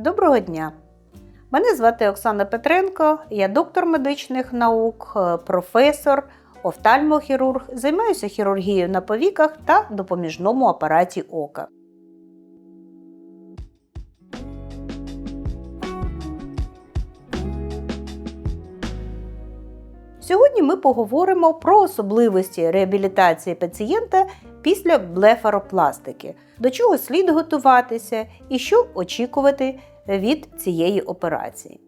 Доброго дня! Мене звати Оксана Петренко, я доктор медичних наук, е, професор, офтальмохірург, займаюся хірургією на повіках та допоміжному апараті ока. Сьогодні ми поговоримо про особливості реабілітації пацієнта після блефаропластики, до чого слід готуватися і що очікувати від цієї операції.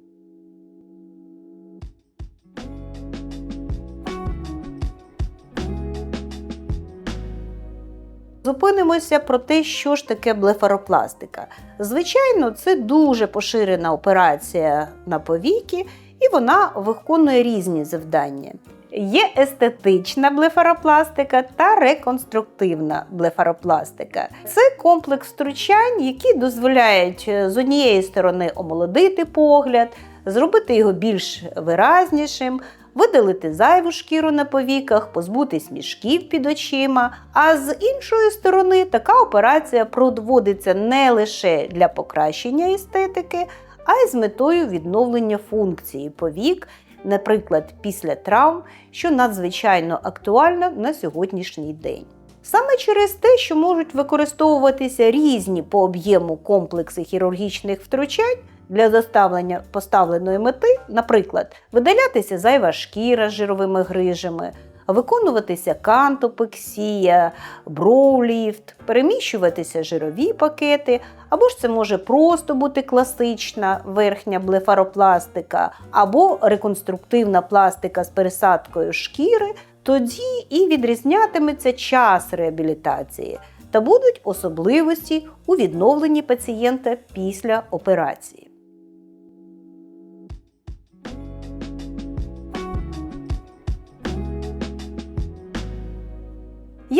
Зупинимося про те, що ж таке блефаропластика. Звичайно, це дуже поширена операція на повіки, і вона виконує різні завдання. Є естетична блефаропластика та реконструктивна блефаропластика. Це комплекс втручань, які дозволяють е, з однієї сторони омолодити погляд, зробити його більш виразнішим, видалити зайву шкіру на повіках, позбутись мішків під очима. А з іншої сторони, така операція проводиться не лише для покращення естетики, а й з метою відновлення функції повік, наприклад, після травм, що надзвичайно актуально на сьогоднішній день. Саме через те, що можуть використовуватися різні по об'єму комплекси хірургічних втручань для доставлення поставленої мети, наприклад, видалятися зайва шкіра з жировими грижами, виконуватися кантопексія, броуліфт, переміщуватися жирові пакети, або ж це може просто бути класична верхня блефаропластика, або реконструктивна пластика з пересадкою шкіри, тоді і відрізнятиметься час реабілітації та будуть особливості у відновленні пацієнта після операції.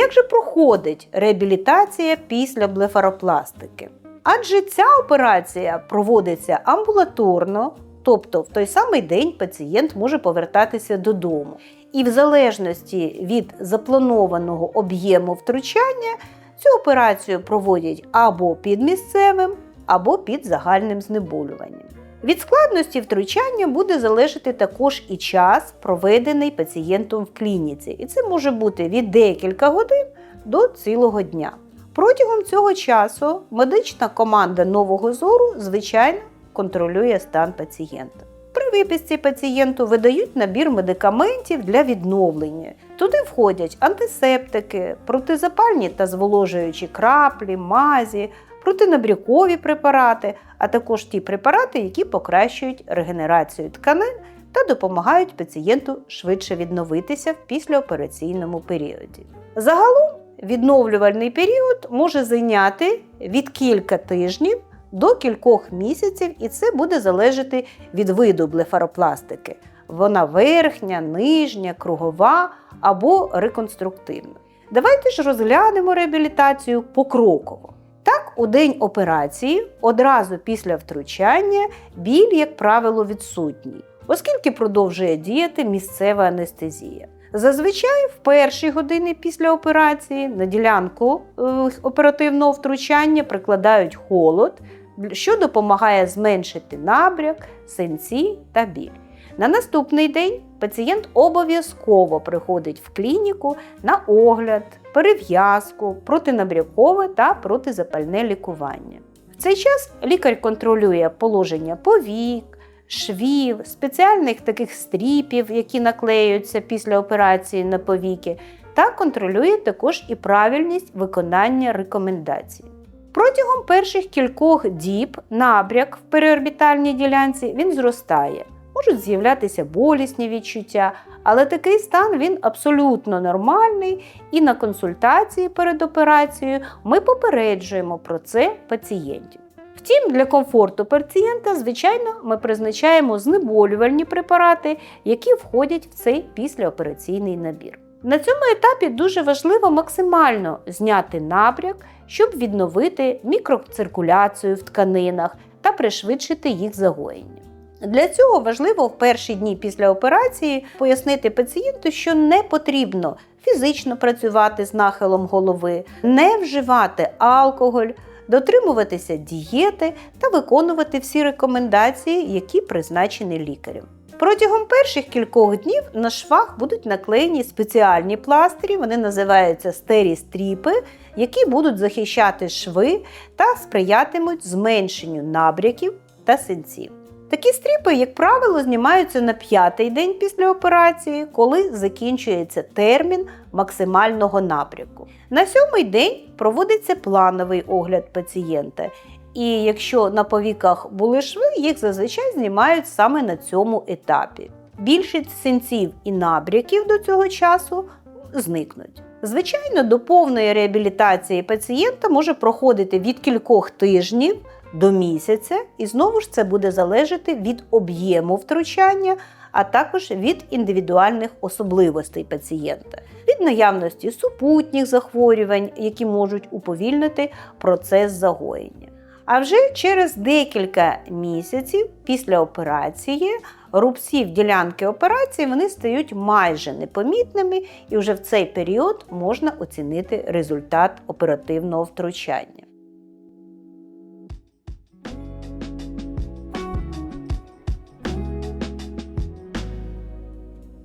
Як же проходить реабілітація після блефаропластики? Адже ця операція проводиться амбулаторно, тобто в той самий день пацієнт може повертатися додому. І в залежності від запланованого об'єму втручання цю операцію проводять або під місцевим, або під загальним знеболюванням. Від складності втручання буде залежати також і час, проведений пацієнтом в клініці, і це може бути від декілька годин до цілого дня. Протягом цього часу медична команда нового зору, звичайно, контролює стан пацієнта. Виписці пацієнту видають набір медикаментів для відновлення. Туди входять антисептики, протизапальні та зволожуючі краплі, мазі, протинабрякові препарати, а також ті препарати, які покращують регенерацію тканин та допомагають пацієнту швидше відновитися в післяопераційному періоді. Загалом відновлювальний період може зайняти від кілька тижнів до кількох місяців, і це буде залежати від виду блефаропластики. Вона верхня, нижня, кругова або реконструктивна. Давайте ж розглянемо реабілітацію покроково. Так, у день операції, одразу після втручання, біль, як правило, відсутній, оскільки продовжує діяти місцева анестезія. Зазвичай в перші години після операції на ділянку е, оперативного втручання прикладають холод, що допомагає зменшити набряк, синці та біль. На наступний день пацієнт обов'язково приходить в клініку на огляд, перев'язку, протинабрякове та протизапальне лікування. В цей час лікар контролює положення повік, швів, спеціальних таких стріпів, які наклеюються після операції на повіки, та контролює також і правильність виконання рекомендацій. Протягом перших кількох діб набряк в переорбітальній ділянці він зростає. Можуть з'являтися болісні відчуття, але такий стан він абсолютно нормальний, і на консультації перед операцією ми попереджуємо про це пацієнтів. Втім, для комфорту пацієнта, звичайно, ми призначаємо знеболювальні препарати, які входять в цей післяопераційний набір. На цьому етапі дуже важливо максимально зняти набряк, щоб відновити мікроциркуляцію в тканинах та пришвидшити їх загоєння. Для цього важливо в перші дні після операції пояснити пацієнту, що не потрібно фізично працювати з нахилом голови, не вживати алкоголь, дотримуватися дієти та виконувати всі рекомендації, які призначені лікарем. Протягом перших кількох днів на швах будуть наклеєні спеціальні пластирі, вони називаються стерістріпи, які будуть захищати шви та сприятимуть зменшенню набряків та синців. Такі стріпи, як правило, знімаються на п'ятий день після операції, коли закінчується термін максимального набряку. На сьомий день проводиться плановий огляд пацієнта. І якщо на повіках були шви, їх зазвичай знімають саме на цьому етапі. Більшість синців і набряків до цього часу зникнуть. Звичайно, до повної реабілітації пацієнта може проходити від кількох тижнів до місяця, і знову ж це буде залежати від об'єму втручання, а також від індивідуальних особливостей пацієнта, від наявності супутніх захворювань, які можуть уповільнити процес загоєння. А вже через декілька місяців після операції рубців ділянки операції вони стають майже непомітними, і вже в цей період можна оцінити результат оперативного втручання.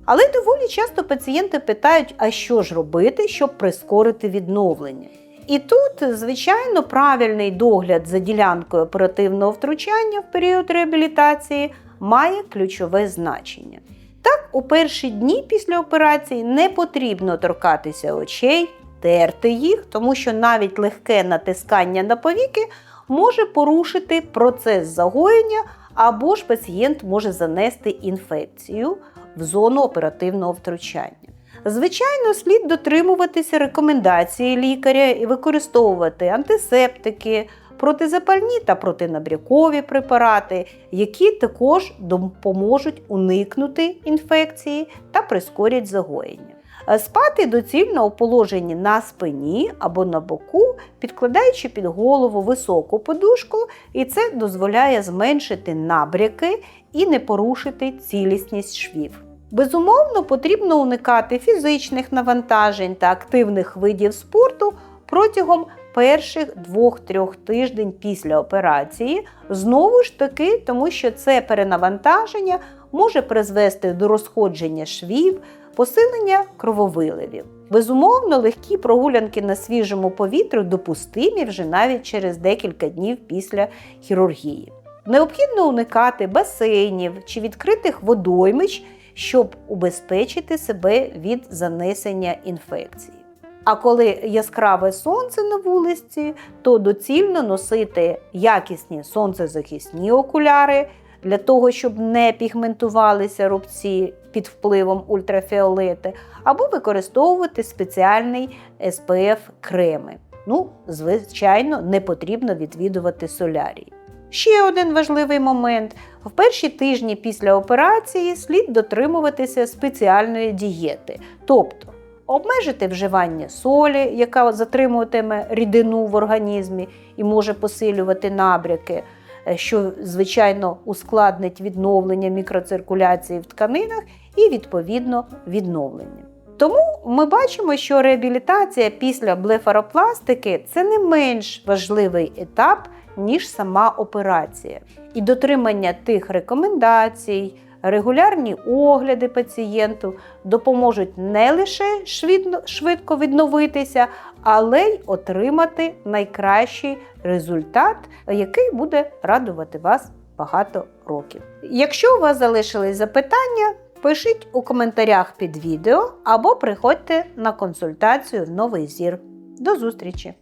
Але доволі часто пацієнти питають, а що ж робити, щоб прискорити відновлення. І тут, звичайно, правильний догляд за ділянкою оперативного втручання в період реабілітації має ключове значення. Так, у перші дні після операції не потрібно торкатися очей, терти їх, тому що навіть легке натискання на повіки може порушити процес загоєння, або ж пацієнт може занести інфекцію в зону оперативного втручання. Звичайно, слід дотримуватися рекомендації лікаря і використовувати антисептики, протизапальні та протинабрякові препарати, які також допоможуть уникнути інфекції та прискорять загоєння. Спати доцільно у положенні на спині або на боку, підкладаючи під голову високу подушку, і це дозволяє зменшити набряки і не порушити цілісність швів. Безумовно, потрібно уникати фізичних навантажень та активних видів спорту протягом перших 2-3 тиждень після операції. Знову ж таки, тому що це перенавантаження може призвести до розходження швів, посилення крововиливів. Безумовно, легкі прогулянки на свіжому повітрі допустимі вже навіть через декілька днів після хірургії. Необхідно уникати басейнів чи відкритих водоймищ щоб убезпечити себе від занесення інфекції. А коли яскраве сонце на вулиці, то доцільно носити якісні сонцезахисні окуляри для того, щоб не пігментувалися рубці під впливом ультрафіолети, або використовувати спеціальний SPF креми. Ну, звичайно, не потрібно відвідувати солярії. Ще один важливий момент: в перші тижні після операції слід дотримуватися спеціальної дієти, тобто обмежити вживання солі, яка затримуватиме рідину в організмі і може посилювати набряки, е, що, звичайно, ускладнить відновлення мікроциркуляції в тканинах і, відповідно, відновлення. Тому ми бачимо, що реабілітація після блефаропластики це не менш важливий етап ніж сама операція. І дотримання тих рекомендацій, регулярні огляди пацієнту допоможуть не лише швидко відновитися, але й отримати найкращий результат, який буде радувати вас багато років. Якщо у вас залишились запитання, пишіть у коментарях під відео або приходьте на консультацію в новий зір. До зустрічі!